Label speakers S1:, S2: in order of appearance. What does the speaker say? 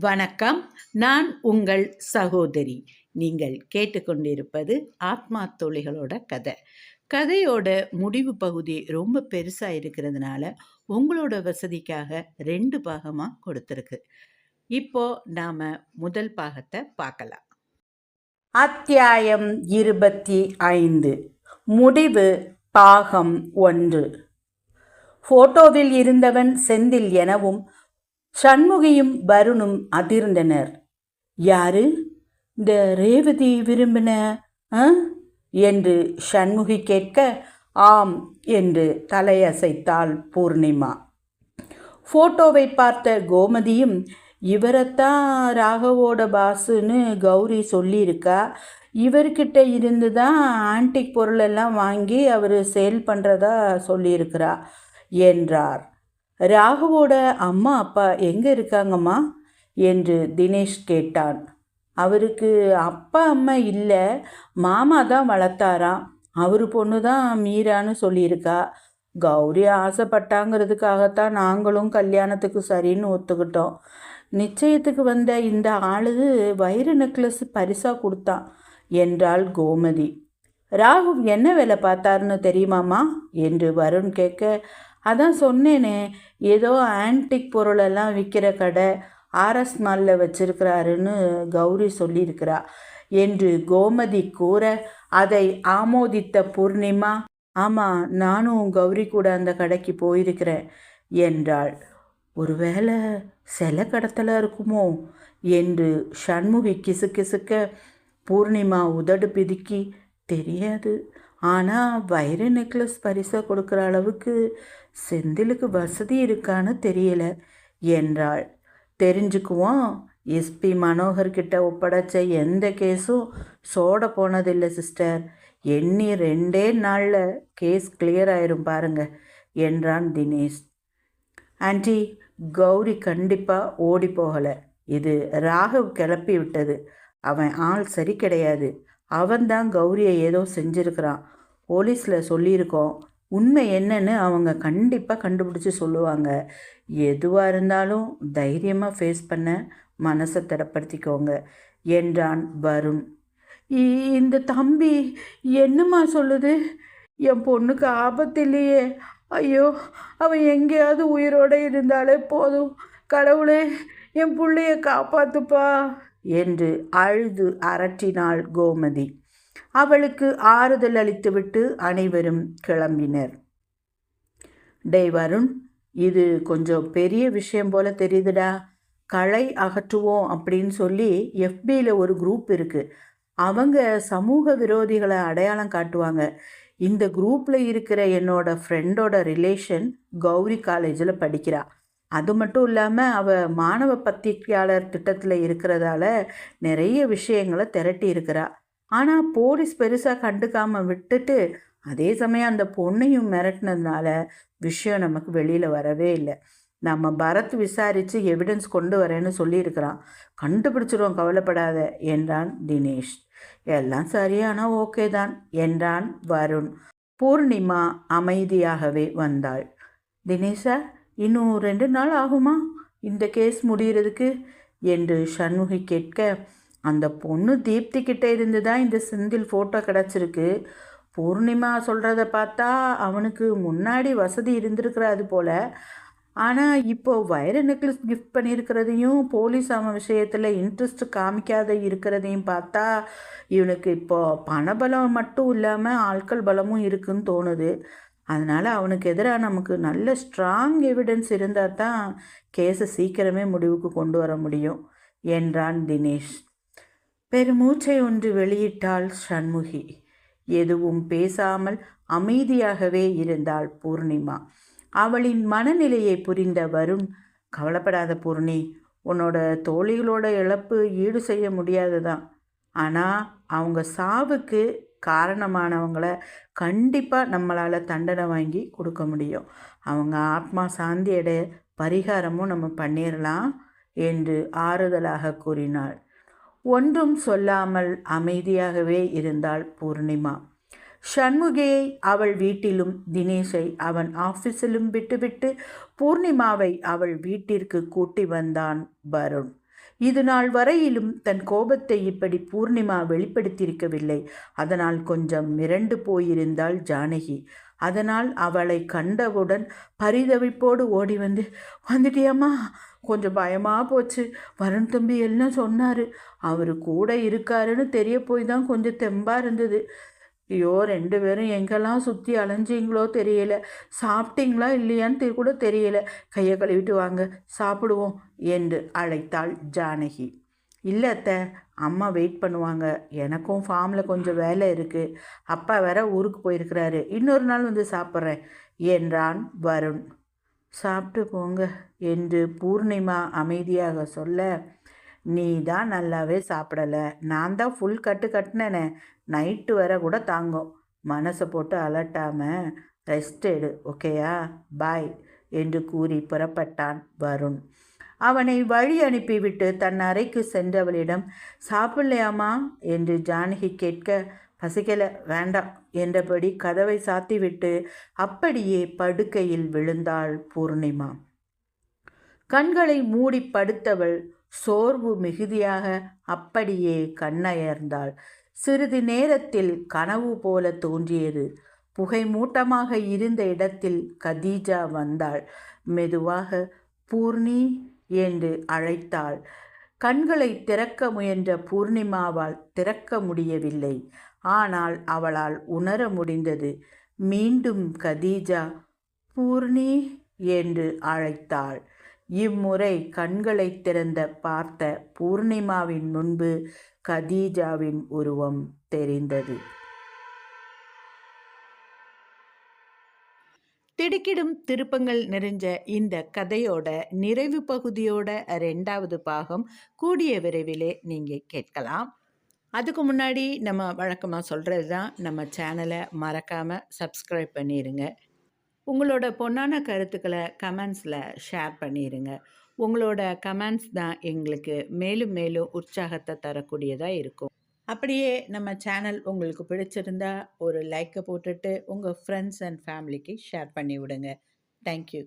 S1: வணக்கம். நான் உங்கள் சகோதரி. நீங்கள் கேட்டுக்கொண்டிருப்பது ஆத்மா தொழிகளோட கதை. கதையோட முடிவு பகுதி ரொம்ப பெருசாக இருக்கிறதுனால உங்களோட வசதிக்காக ரெண்டு பாகமாக கொடுத்துருக்கு. இப்போ நாம் முதல் பாகத்தை பார்க்கலாம். அத்தியாயம் இருபத்தி ஐந்து. முடிவு பாகம் ஒன்று. ஃபோட்டோவில் இருந்தவன் செந்தில் எனவும் சண்முகியும் வருணும் அதிர்ந்தனர். யாரு? இந்த ரேவதி விரும்பின ஆ? என்று சண்முகி கேட்க ஆம் என்று தலையசைத்தாள் பூர்ணிமா. ஃபோட்டோவை பார்த்த கோமதியும் இவரைத்தான் ராகவோட பாசுன்னு கௌரி சொல்லியிருக்கா. இவர்கிட்ட இருந்து தான் ஆன்டிக் பொருளெல்லாம் வாங்கி அவர் சேல் பண்ணுறதா சொல்லியிருக்கிறா என்றார். ராகுவோட அம்மா அப்பா எங்கே இருக்காங்கம்மா? என்று தினேஷ் கேட்டான். அவருக்கு அப்பா அம்மா இல்லை மாமா தான் வளர்த்தாராம். அவர் பொண்ணு தான் மீரான்னு சொல்லியிருக்கா. கௌரி ஆசைப்பட்டாங்கிறதுக்காகத்தான் நாங்களும் கல்யாணத்துக்கு சரின்னு ஒத்துக்கிட்டோம். நிச்சயத்துக்கு வந்த இந்த ஆளு வைர நெக்லஸ் பரிசாக கொடுத்தான் என்றாள் கோமதி. ராகு என்ன வேலை பார்த்தாருன்னு தெரியுமாம்மா? என்று வருண் கேட்க அதான் சொன்னேனே ஏதோ ஆன்டிக் பொருளெல்லாம் விற்கிற கடை ஆர்எஸ் மாலில் வச்சிருக்கிறாருன்னு கௌரி சொல்லியிருக்கிறா. என்று கோமதி கூற அதை ஆமோதித்த பூர்ணிமா ஆமாம் நானும் கௌரி கூட அந்த கடைக்கு போயிருக்கிறேன் என்றாள். ஒருவேளை சில கடத்தலாக இருக்குமோ என்று சண்முகி கிசுகிசுக்க பூர்ணிமா உதடு பிதுக்கி தெரியாது. ஆனால் வைர நெக்லஸ் பரிசாக கொடுக்குற அளவுக்கு செந்திலுக்கு வசதி இருக்கான்னு தெரியல. என்றாள். தெரிஞ்சுக்குவோம். எஸ்பி மனோகர்கிட்ட ஒப்படைச்ச எந்த கேஸும் சோட போனதில்லை சிஸ்டர். எண்ணி ரெண்டே நாளில் கேஸ் கிளியர் ஆயிரும் பாருங்க என்றான் தினேஷ். ஆன்டி கௌரி கண்டிப்பாக ஓடி போகலை. இது ராகவ் கிளப்பி விட்டது அவன் ஆள் சரி கிடையாது. அவன்தான் கௌரியை ஏதோ செஞ்சுருக்கிறான். போலீஸில் சொல்லியிருக்கோம். உண்மை என்னன்னு அவங்க கண்டிப்பாக கண்டுபிடிச்சி சொல்லுவாங்க. எதுவாக இருந்தாலும் தைரியமாக ஃபேஸ் பண்ண மனசை திடப்படுத்திக்கோங்க என்றான் வருண். இ- இந்த தம்பி என்னம்மா சொல்லுது? என் பொண்ணுக்கு ஆபத்து இல்லையே. ஐயோ அவன் எங்கேயாவது உயிரோடு இருந்தாலே போதும். கடவுளே என் பிள்ளைய காப்பாத்துப்பா. என்று அழுது அரற்றினாள் கோமதி. அவளுக்கு ஆறுதல் அளித்துவிட்டு அனைவரும் கிளம்பினர். டேய் வருண் இது கொஞ்சம் பெரிய விஷயம் போல தெரியுதுடா. களை அகற்றுவோம் அப்படின்னு சொல்லி எஃபியில் ஒரு குரூப் இருக்குது அவங்க சமூக விரோதிகளை அடையாளம் காட்டுவாங்க. இந்த குரூப்பில் இருக்கிற என்னோட ஃப்ரெண்டோட ரிலேஷன் கௌரி காலேஜில் படிக்கிறா. அது மட்டும் இல்லாமல் அவள் மாணவ பத்திரிகையாளர் திட்டத்தில் இருக்கிறதால நிறைய விஷயங்களை திரட்டி இருக்கிறா. ஆனால் போலீஸ் பெருசாக கண்டுக்காமல் விட்டுட்டு அதே சமயம் அந்த பொண்ணையும் மிரட்டினதுனால விஷயம் நமக்கு வெளியில் வரவே இல்லை. நம்ம பரத் விசாரித்து எவிடன்ஸ் கொண்டு வரேன்னு சொல்லியிருக்கிறான். கண்டுபிடிச்சிருவோம் கவலைப்படாத என்றான் தினேஷ். எல்லாம் சரியானா ஓகே தான் என்றான் வருண். பூர்ணிமா அமைதியாகவே வந்தாள். தினேஷா இன்னும் ரெண்டு நாள் ஆகுமா இந்த கேஸ் முடிகிறதுக்கு என்று சண்முகி கேட்க அந்த பொண்ணு தீப்தி கிட்டே இருந்து தான் இந்த செந்தில் ஃபோட்டோ கிடச்சிருக்கு. பூர்ணிமா சொல்கிறத பார்த்தா அவனுக்கு முன்னாடி வசதி இருந்திருக்கிறாது போல். ஆனால் இப்போ வைர நெக்லஸ் கிஃப்ட் பண்ணியிருக்கிறதையும் போலீஸ் அவன் விஷயத்தில் இன்ட்ரெஸ்ட் காமிக்காத இருக்கிறதையும் பார்த்தா இவனுக்கு இப்போது பணபலம் மட்டும் இல்லாமல் ஆட்கள் பலமும் இருக்குன்னு தோணுது. அதனால் அவனுக்கு எதிராக நமக்கு நல்ல ஸ்ட்ராங் எவிடன்ஸ் இருந்தால் தான் கேஸை சீக்கிரமே முடிவுக்கு கொண்டு வர முடியும் என்றான் தினேஷ். பெருமூச்சை ஒன்று வெளியிட்டாள் சண்முகி. எதுவும் பேசாமல் அமைதியாகவே இருந்தாள் பூர்ணிமா. அவளின் மனநிலையை புரிந்த வருண் கவலைப்படாத பூர்ணி உன்னோட தோழிகளோட இழப்பு ஈடு செய்ய முடியாது தான் ஆனால் அவங்க சாவுக்கு காரணமானவங்கள கண்டிப்பாக நம்மளால் தண்டனை வாங்கி கொடுக்க முடியும். அவங்க ஆத்மா சாந்தியடைய பரிகாரமும் நம்ம பண்ணிடலாம் என்று ஆறுதலாக கூறினாள். ஒன்றும் சொல்லாமல் அமைதியாகவே இருந்தாள் பூர்ணிமா. சண்முகியை அவள் வீட்டிலும் தினேஷை அவன் ஆஃபீஸிலும் விட்டுவிட்டு பூர்ணிமாவை அவள் வீட்டிற்கு கூட்டி வந்தான் வருண். இது நாள் வரையிலும் தன் கோபத்தை இப்படி பூர்ணிமா வெளிப்படுத்தியிருக்கவில்லை. அதனால் கொஞ்சம் மிரண்டு போயிருந்தாள் ஜானகி. அதனால் அவளை கண்டவுடன் பரிதவிப்போடு ஓடி வந்து வந்துட்டியாம்மா கொஞ்சம் பயமாக போச்சு. வருண் தம்பி எல்லாம் சொன்னார்? அவர் கூட இருக்காருன்னு தெரிய போய் தான் கொஞ்சம் தெம்பாக இருந்தது. ஐயோ ரெண்டு பேரும் எங்கெல்லாம் சுற்றி அலைஞ்சிங்களோ தெரியல. சாப்பிட்டீங்களா இல்லையான்னு கூட தெரியல. கையை கழுவிட்டு வாங்க சாப்பிடுவோம் என்று அழைத்தாள் ஜானகி. இல்லை அத்தை அம்மா வெயிட் பண்ணுவாங்க. எனக்கும் ஃபார்மில் கொஞ்சம் வேலை இருக்குது அப்பா வேற ஊருக்கு போயிருக்கிறாரு. இன்னொரு நாள் வந்து சாப்பிட்றேன் என்றான் வருண். சாப்பிட்டு போங்க என்று பூர்ணிமா அமைதியாக சொல்ல நீ தான் நல்லாவே சாப்பிடலை. நான் தான் ஃபுல் கட்டு கட்டினேனே. நைட்டு வர கூட தாங்கும். மனசை போட்டு அலட்டாமல் ரெஸ்ட் எடு ஓகேயா? பாய் என்று கூறி புறப்பட்டான் வருண். அவனை வழி அனுப்பிவிட்டு தன் அறைக்கு சென்றவளிடம் சாப்பிடலையாமா என்று ஜானகி கேட்க பசிக்கல வேண்டாம் என்றபடி கதவை சாத்திவிட்டு அப்படியே படுக்கையில் விழுந்தாள் பூர்ணிமா. கண்களை மூடி படுத்தவள் சோர்வு மிகுதியாக அப்படியே கண்ணயர்ந்தாள். சிறிது நேரத்தில் கனவு போல தோன்றியது. புகை மூட்டமாக இருந்த இடத்தில் கதீஜா வந்தாள். மெதுவாக பூர்ணி என்று அழைத்தாள். கண்களை திறக்க முயன்ற பூர்ணிமாவால் திறக்க முடியவில்லை. ஆனால் அவளால் உணர முடிந்தது. மீண்டும் கதீஜா பூர்ணி என்று அழைத்தாள். இம்முறை கண்களை திறந்த பார்த்த பூர்ணிமாவின் முன்பு கதீஜாவின் உருவம் தெரிந்தது. திடுக்கிடும் திருப்பங்கள் நிறைஞ்ச இந்த கதையோட நிறைவு பகுதியோட ரெண்டாவது பாகம் கூடிய விரைவிலே நீங்கள் கேட்கலாம். அதுக்கு முன்னாடி நம்ம வழக்கமாக சொல்கிறது தான் நம்ம சேனலை மறக்காமல் சப்ஸ்கிரைப் பண்ணிடுங்க உங்களோட பொன்னான கருத்துக்களை கமெண்ட்ஸில் ஷேர் பண்ணிடுங்க உங்களோட கமெண்ட்ஸ் தான் எங்களுக்கு மேலும் மேலும் உற்சாகத்தை தரக்கூடியதாக இருக்கும். அப்படியே நம்ம சேனல் உங்களுக்கு பிடிச்சிருந்தா ஒரு லைக்கை போட்டுட்டு உங்கள் ஃப்ரெண்ட்ஸ் அண்ட் ஃபேமிலிக்கு ஷேர் பண்ணி விடுங்க தேங்க்யூ